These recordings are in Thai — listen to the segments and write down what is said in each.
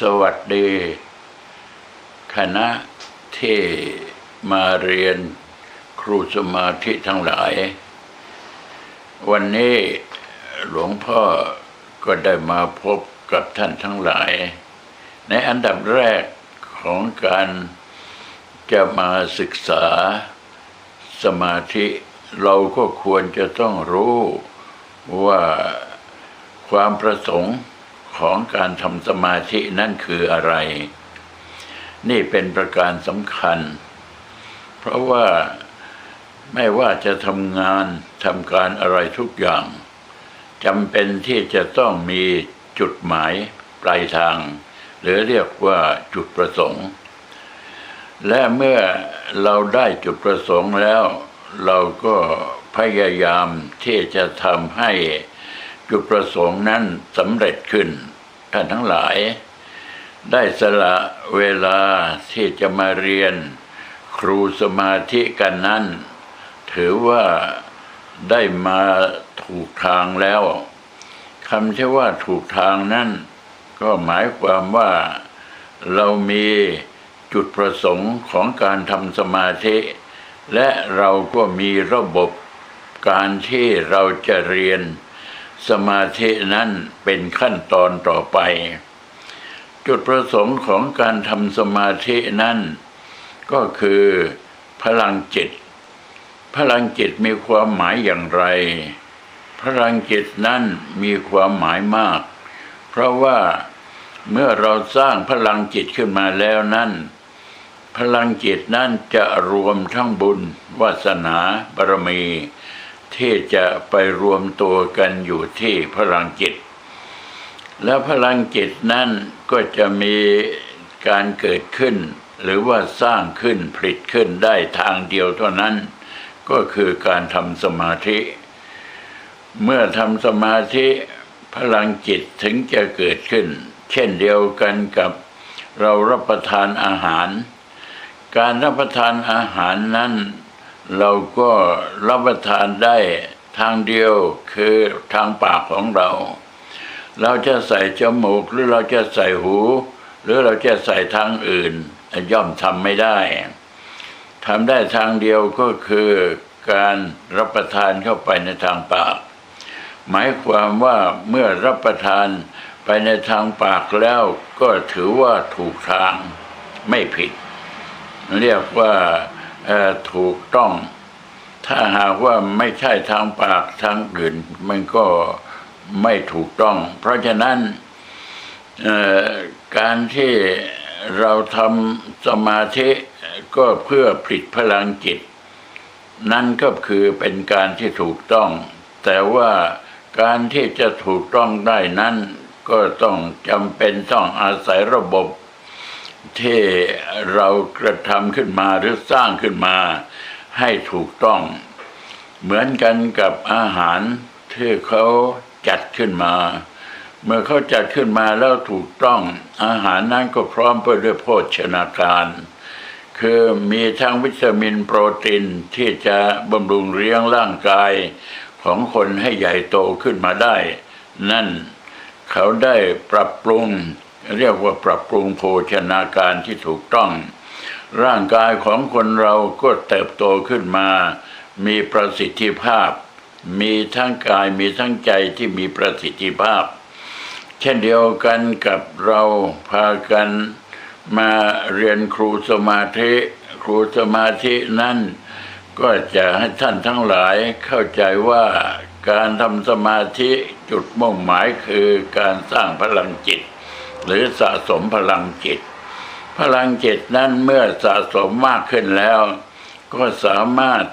สวัสดี คณะที่มาเรียนครูสมาธิทั้งหลาย วันนี้หลวงพ่อก็ได้มาพบกับท่านทั้งหลาย ในอันดับแรกของการจะมาศึกษาสมาธิเราก็ควรจะต้องรู้ว่าความประสงค์ ของการทำสมาธินั่นคืออะไร นี่เป็นประการสำคัญ เพราะว่าไม่ว่าจะทำงานทำการอะไรทุกอย่างจำเป็นที่จะต้องมีจุดหมายปลายทาง หรือเรียกว่าจุดประสงค์ และเมื่อเราได้จุดประสงค์แล้ว เราก็พยายามที่จะทำให้จุดประสงค์นั้นสำเร็จขึ้น ท่านทั้งหลาย ได้สละเวลาที่จะมาเรียนครูสมาธิกันนั้น ถือว่าได้มาถูกทางแล้วคำที่ว่าถูกทางนั้นก็หมายความว่าเรามีจุดประสงค์ของการทำสมาธิ และเราก็มีระบบการที่เราจะเรียน สมาธินั้นเป็นขั้นตอนต่อไป จุดประสงค์ของการทำสมาธินั้น ก็คือพลังจิต พลังจิตมีความหมายอย่างไร พลังจิตนั้นมีความหมายมาก เพราะว่าเมื่อเราสร้างพลังจิตขึ้นมาแล้วนั้น พลังจิตนั้นจะรวมทั้งบุญวาสนาบารมี ที่จะไปรวมตัวกันอยู่ที่พลังจิต และพลังจิตนั้นก็จะมีการเกิดขึ้น หรือว่าสร้างขึ้นผลิตขึ้นได้ทางเดียวเท่านั้น ก็คือการทำสมาธิ เมื่อทำสมาธิพลังจิตถึงจะเกิดขึ้น เช่นเดียวกันกับเรารับประทานอาหาร การรับประทานอาหารนั้น เราก็รับประทานได้ทางเดียวคือทางปากของเรา เราจะใส่จมูกหรือเราจะใส่หู หรือเราจะใส่ทางอื่น ย่อมทำไม่ได้ทำได้ทางเดียวก็คือการรับประทานเข้าไปในทางปาก หมายความว่าเมื่อรับประทานไปในทางปากแล้วก็ถือว่าถูกทางไม่ผิด เรียกว่า ถูกต้อง ถ้าหากว่าไม่ใช่ทางปากทางอื่น มันก็ไม่ถูกต้อง เพราะฉะนั้นการที่เราทำสมาธิก็เพื่อผลิตพลังจิต นั่นก็คือเป็นการที่ถูกต้อง แต่ว่าการที่จะถูกต้องได้นั้น ก็ต้องจำเป็นต้องอาศัยระบบ ที่เรากระทำขึ้นมาหรือสร้างขึ้นมาให้ถูกต้อง เหมือนกันกับอาหารที่เขาจัดขึ้นมา เมื่อเขาจัดขึ้นมาแล้วถูกต้อง อาหารนั้นก็พร้อมไปด้วยโภชนาการ คือมีทั้งวิตามินโปรตีนที่จะบำรุงเลี้ยงร่างกายของคนให้ใหญ่โตขึ้นมาได้ นั่นเขาได้ปรับปรุง เรียกว่าปรับปรุงโภชนาการที่ถูกต้อง ร่างกายของคนเราก็เติบโตขึ้นมา มีประสิทธิภาพ มีทั้งกายมีทั้งใจที่มีประสิทธิภาพ เช่นเดียวกันกับเราพากันมาเรียนครูสมาธิ ครูสมาธินั้นก็จะให้ท่านทั้งหลายเข้าใจว่าการทำสมาธิจุดมุ่งหมายคือการสร้างพลังจิต หรือสะสมพลังจิต พลังจิตนั้นเมื่อสะสมมากขึ้นแล้ว ก็สามารถ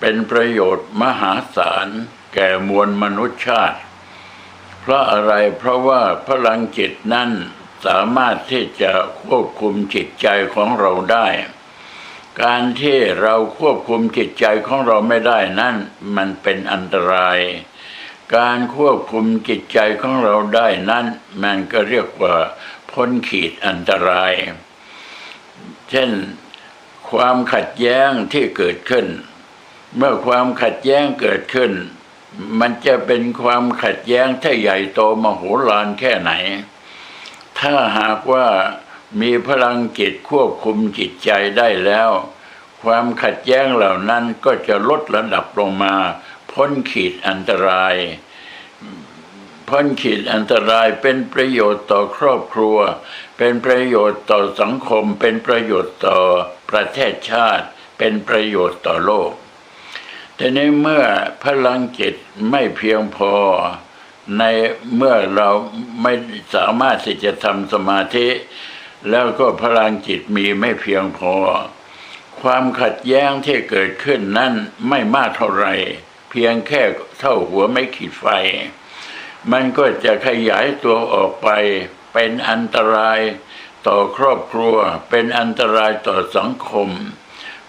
เป็นประโยชน์มหาศาลแก่มวลมนุษยชาติ เพราะอะไรเพราะว่าพลังจิตนั้นสามารถที่จะควบคุมจิตใจของเราได้ การที่เราควบคุมจิตใจของเราไม่ได้นั้นมันเป็นอันตราย การควบคุมจิตใจของเราได้นั้น มันก็เรียกว่าพ้นขีดอันตราย เช่นความขัดแย้งที่เกิดขึ้น เมื่อความขัดแย้งเกิดขึ้น มันจะเป็นความขัดแย้งที่ใหญ่โตมโหฬารแค่ไหน ถ้าหากว่ามีพลังจิตควบคุมจิตใจได้แล้ว ความขัดแย้งเหล่านั้นก็จะลดระดับลงมา พ้นขีดอันตราย พ้นขีดอันตรายเป็นประโยชน์ต่อครอบครัว เป็นประโยชน์ต่อสังคม เป็นประโยชน์ต่อประเทศชาติ เป็นประโยชน์ต่อโลก แต่ในเมื่อพลังจิตไม่เพียงพอในเมื่อเราไม่สามารถที่จะทำสมาธิ แล้วก็พลังจิตมีไม่เพียงพอ ความขัดแย้งที่เกิดขึ้นนั้นไม่มากเท่าไหร่ เพียงแค่เท่าหัวไม่ขีดไฟ มันก็จะขยายตัวออกไป เป็นอันตรายต่อครอบครัว เป็นอันตรายต่อสังคม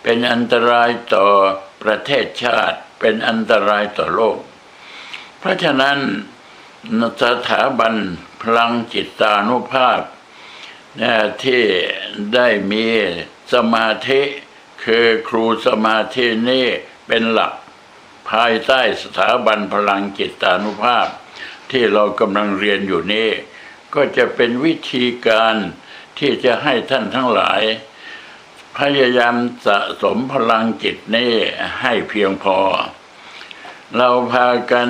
เป็นอันตรายต่อประเทศชาติ เป็นอันตรายต่อโลก เพราะฉะนั้นสถาบันพลังจิตานุภาพที่ได้มีสมาธิคือครูสมาธินี่เป็นหลัก ภายใต้สถาบันพลังจิตานุภาพ ที่เรากำลังเรียนอยู่นี้ ก็จะเป็นวิธีการที่จะให้ท่านทั้งหลาย พยายามสะสมพลังจิตนี้ให้เพียงพอ เราพากัน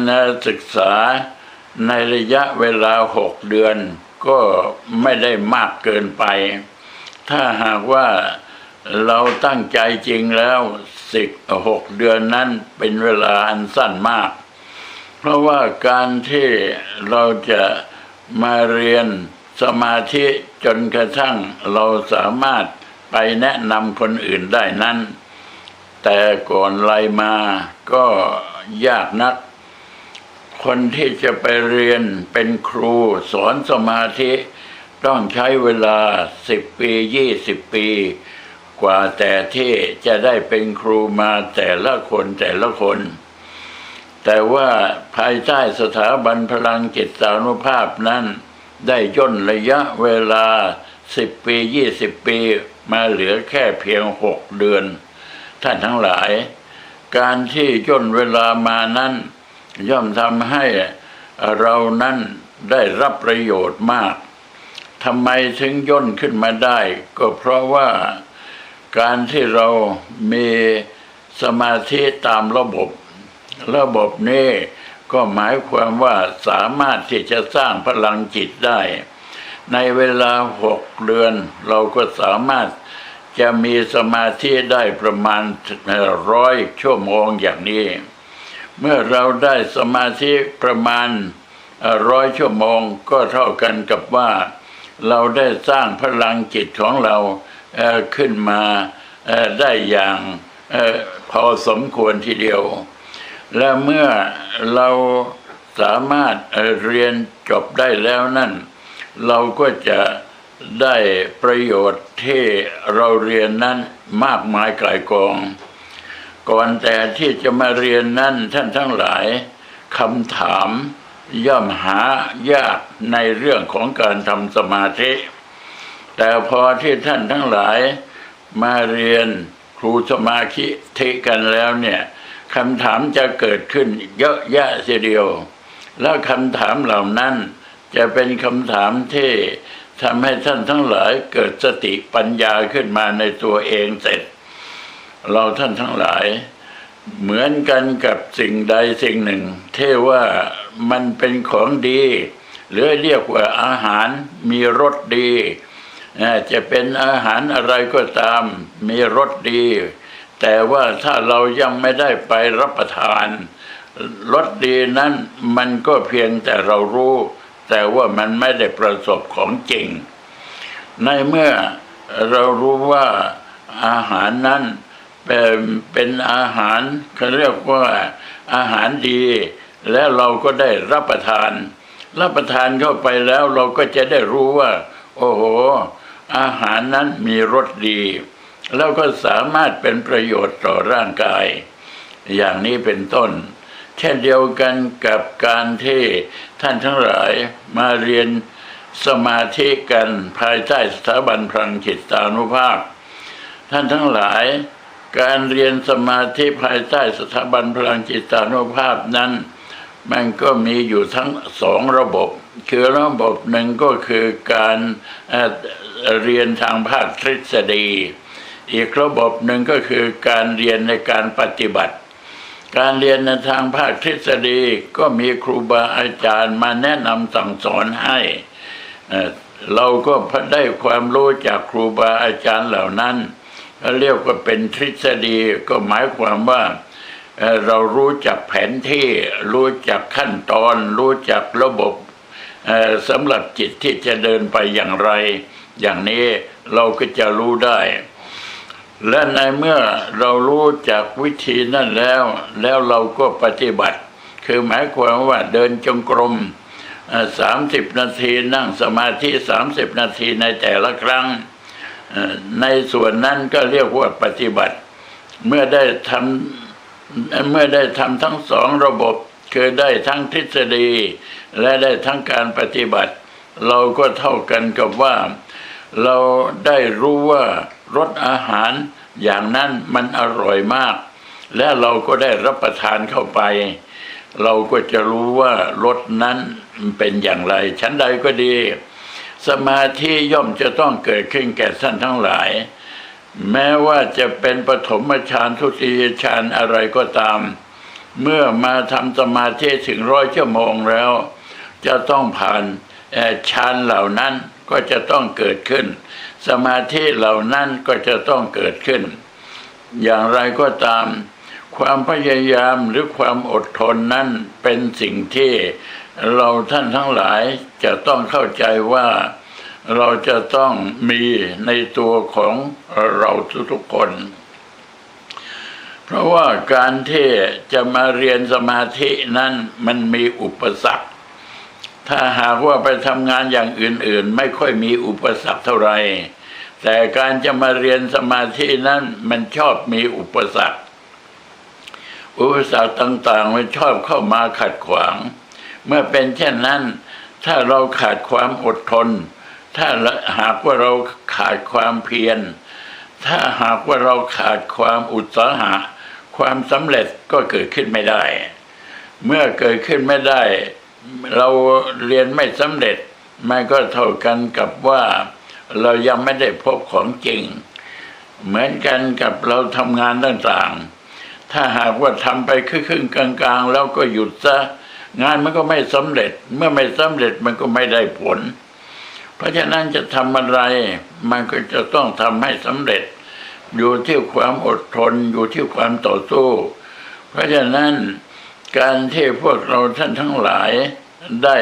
ศึกษาในระยะเวลาหกเดือนก็ไม่ได้มากเกินไป ถ้าหากว่าเราตั้งใจจริงแล้ว สิบหกเดือนนั้นเป็นเวลาอันสั้นมาก เพราะว่าการที่เราจะมาเรียนสมาธิจนกระทั่งเราสามารถไปแนะนำคนอื่นได้นั้น แต่ก่อนไลมาก็ยากนัก คนที่จะไปเรียนเป็นครูสอนสมาธิ ต้องใช้เวลาสิบปียี่สิบปี กว่าแต่ที่จะได้เป็นครูมาแต่ละคนแต่ละคน แต่ว่าภายใต้สถาบันพลังจิตสานุภาพนั้น ได้ย่นระยะเวลาสิบปียี่สิบปีมาเหลือแค่เพียงหกเดือน ท่านทั้งหลาย การที่ย่นเวลามานั้น ย่อมทำให้เรานั้นได้รับประโยชน์มากทำไมถึงย่นขึ้นมาได้ ก็เพราะว่า การที่เรามีสมาธิตามระบบ ระบบนี้ก็หมายความว่าสามารถที่จะสร้างพลังจิตได้ ในเวลาหกเดือน เราก็สามารถจะมีสมาธิได้ประมาณร้อยชั่วโมงอย่างนี้ เมื่อเราได้สมาธิประมาณร้อยชั่วโมงก็เท่ากันกับว่า เราได้สร้างพลังจิตของเรา ขึ้นมาได้อย่างอพอสมควรทีเดียว และเมื่อเราสามารถเรียนจบได้แล้วนั่น เราก็จะได้ประโยชน์ที่เราเรียนนั้นมากมายไกลายกอง ก่อนแต่ที่จะมาเรียนนั้นท่านทั้งหลายคำถามย่อมหายากในเรื่องของการทำสมาธิ แต่พอที่ท่านทั้งหลายมาเรียนครูสมาธิทิกันแล้วเนี่ยคำถามจะเกิดขึ้นเยอะแยะเสียเดียว แล้วคำถามเหล่านั้นจะเป็นคำถามที่ทำให้ท่านทั้งหลายเกิดสติปัญญาขึ้นมาในตัวเองเสร็จ เราท่านทั้งหลาย เหมือนกันกับสิ่งใดสิ่งหนึ่งที่ว่ามันเป็นของดี หรือเรียกว่าอาหารมีรสดี จะเป็นอาหารอะไรก็ตาม มีรสดี แต่ว่าถ้าเรายังไม่ได้ไปรับประทานรสดีนั้นมันก็เพียงแต่เรารู้ แต่ว่ามันไม่ได้ประสบของจริง ในเมื่อเรารู้ว่าอาหารนั้นเป็นเป็นอาหารเขาเรียกว่าอาหารดี แล้วเราก็ได้รับประทาน รับประทานเข้าไปแล้วเราก็จะได้รู้ว่า โอ้โห อาหารนั้นมีรสดี แล้วก็สามารถเป็นประโยชน์ต่อร่างกาย อย่างนี้เป็นต้น เช่นเดียวกันกับการที่ท่านทั้งหลายมาเรียนสมาธิกันภายใต้สถาบันพลังจิตานุภาพ ท่านทั้งหลายการเรียนสมาธิภายใต้สถาบันพลังจิตานุภาพนั้น มันก็มีอยู่ทั้งสองระบบ คือระบบหนึ่งก็คือการเรียนทางภาคทฤษฎี อีกระบบหนึ่งก็คือการเรียนในการปฏิบัติ การเรียนในทางภาคทฤษฎีก็มีครูบาอาจารย์มาแนะนำสั่งสอนให้ เราก็ได้ความรู้จากครูบาอาจารย์เหล่านั้นเรียกว่าเป็นทฤษฎีก็หมายความว่าเรารู้จักแผนที่รู้จักขั้นตอน รู้จักระบบ สำหรับจิตที่จะเดินไปอย่างไร อย่างนี้เราก็จะรู้ได้ และในเมื่อเรารู้จากวิธีนั่นแล้ว แล้วเราก็ปฏิบัติ คือหมายความว่าเดินจงกรมสามสิบนาทีนั่งสมาธิสามสิบนาทีในแต่ละครั้ง ในส่วนนั้นก็เรียกว่าปฏิบัติ เมื่อได้ทำเมื่อได้ทำทั้งสองระบบคือได้ทั้งทฤษฎี และได้ทั้งการปฏิบัติ เราก็เท่ากันกับว่า เราได้รู้ว่ารสอาหารอย่างนั้นมันอร่อยมาก และเราก็ได้รับประทานเข้าไป เราก็จะรู้ว่ารสนั้นเป็นอย่างไร ชั้นใดก็ดี สมาธิย่อมจะต้องเกิดขึ้นแก่ท่านทั้งหลาย แม้ว่าจะเป็นปฐมฌานทุติยฌานอะไรก็ตาม เมื่อมาทำสมาธิถึงร้อยชั่วโมงแล้ว จะต้องผ่านฌานเหล่านั้นก็จะต้องเกิดขึ้น สมาธิเหล่านั้นก็จะต้องเกิดขึ้น อย่างไรก็ตาม ความพยายามหรือความอดทนนั้นเป็นสิ่งที่เราท่านทั้งหลายจะต้องเข้าใจว่าเราจะต้องมีในตัวของเราทุกๆคน เพราะว่าการที่จะมาเรียนสมาธินั้นมันมีอุปสรรค ถ้าหากว่าไปทำงานอย่างอื่นๆ ไม่ค่อยมีอุปสรรคเท่าไหร่แต่การจะมาเรียนสมาธินั้นมันชอบมีอุปสรรค อุปสรรคต่างๆ มันชอบเข้ามาขัดขวาง เมื่อเป็นเช่นนั้น ถ้าเราขาดความอดทน ถ้าหากว่าเราขาดความเพียร ถ้าหากว่าเราขาดความอุตสาหะ ความสำเร็จก็เกิดขึ้นไม่ได้ เมื่อเกิดขึ้นไม่ได้ เราเรียนไม่สำเร็จ มันก็เท่ากันกับว่าเรายังไม่ได้พบของจริง เหมือนกันกับเราทำงานต่างๆ ถ้าหากว่าทำไปครึ่งๆกลาง ๆ แล้วก็หยุดซะงานมันก็ไม่สำเร็จ เมื่อไม่สำเร็จมันก็ไม่ได้ผล เพราะฉะนั้นจะทำอะไร มันก็จะต้องทำให้สำเร็จ อยู่ที่ความอดทนอยู่ที่ความต่อสู้ เพราะฉะนั้น การที่พวกเราท่านทั้งหลายได้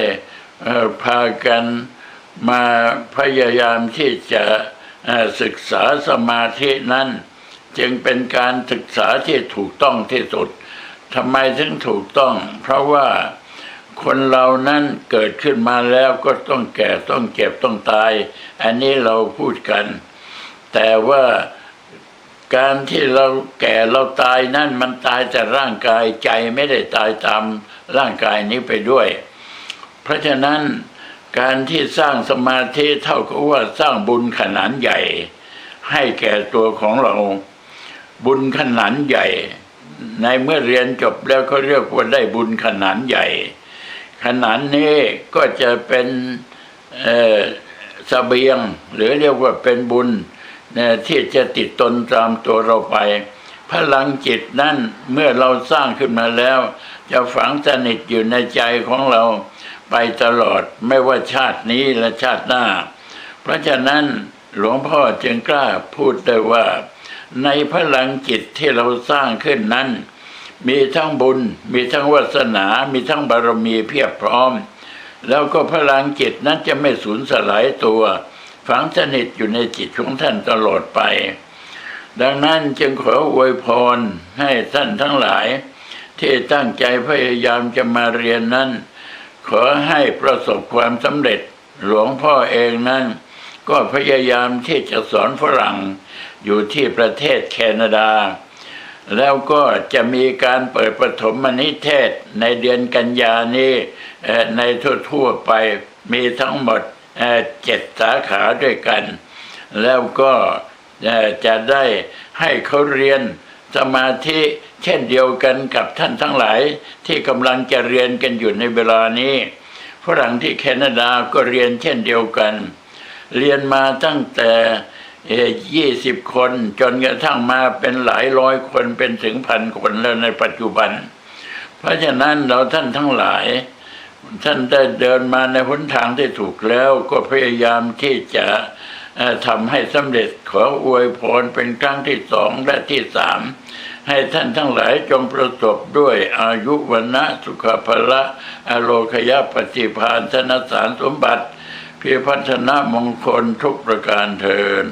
พากันมาพยายามที่จะศึกษาสมาธินั้น จึงเป็นการศึกษาที่ถูกต้องที่สุดทำไมถึงถูกต้อง เพราะว่าคนเรานั้นเกิดขึ้นมาแล้วก็ต้องแก่ต้องเจ็บต้องตาย อันนี้เราพูดกัน แต่ว่า การที่เราแก่เราตายนั่นมันตายแต่ร่างกายใจไม่ได้ตายตามร่างกายนี้ไปด้วย เพราะฉะนั้นการที่สร้างสมาธิเท่ากับว่าสร้างบุญขนาดใหญ่ ให้แก่ตัวของเรา บุญขนาดใหญ่ ในเมื่อเรียนจบแล้วเขาเรียกว่าได้บุญขนาดใหญ่ ขนาดนี้ก็จะเป็นเสบียง หรือเรียกว่าเป็นบุญ ที่จะติดตนตามตัวเราไป พลังจิตนั่นเมื่อเราสร้างขึ้นมาแล้ว จะฝังสนิทอยู่ในใจของเราไปตลอดไม่ว่าชาตินี้และชาติหน้า เพราะฉะนั้นหลวงพ่อจึงกล้าพูดได้ว่า ในพลังจิตที่เราสร้างขึ้นนั้น มีทั้งบุญ มีทั้งวาสนา มีทั้งบารมีเพียบพร้อม แล้วก็พลังจิตนั้นจะไม่สูญสลายตัว ฝังสนิทอยู่ในจิตของท่านตลอดไป ดังนั้นจึงขออวยพรให้ท่านทั้งหลาย ที่ตั้งใจพยายามจะมาเรียนนั้น ขอให้ประสบความสำเร็จหลวงพ่อเองนั้น ก็พยายามที่จะสอนฝรั่งอยู่ที่ประเทศแคนาดา แล้วก็จะมีการเปิดปฐมนิเทศในเดือนกันยานี้ในทั่วๆไปมีทั้งหมด เจ็ดสาขาด้วยกัน แล้วก็จะได้ให้เขาเรียนสมาธิเช่นเดียวกันกับท่านทั้งหลายที่กำลังจะเรียนกันอยู่ในเวลานี้ฝรั่งที่แคนาดาก็เรียนเช่นเดียวกัน เรียนมาตั้งแต่ยี่สิบคนจนกระทั่งมาเป็นหลายร้อยคนเป็นถึงพันคนแล้วในปัจจุบัน เพราะฉะนั้นเราท่านทั้งหลาย ท่านได้เดินมาในหนทางที่ถูกแล้วก็พยายามที่จะทำให้สำเร็จขออวยพรเป็นครั้งที่สองและที่สามให้ท่านทั้งหลายจงประสบด้วยอายุวันนะสุขภละอโลคยปฏิพานธนสารสมบัติ เพียรพัฒนามงคลทุกประการเทิน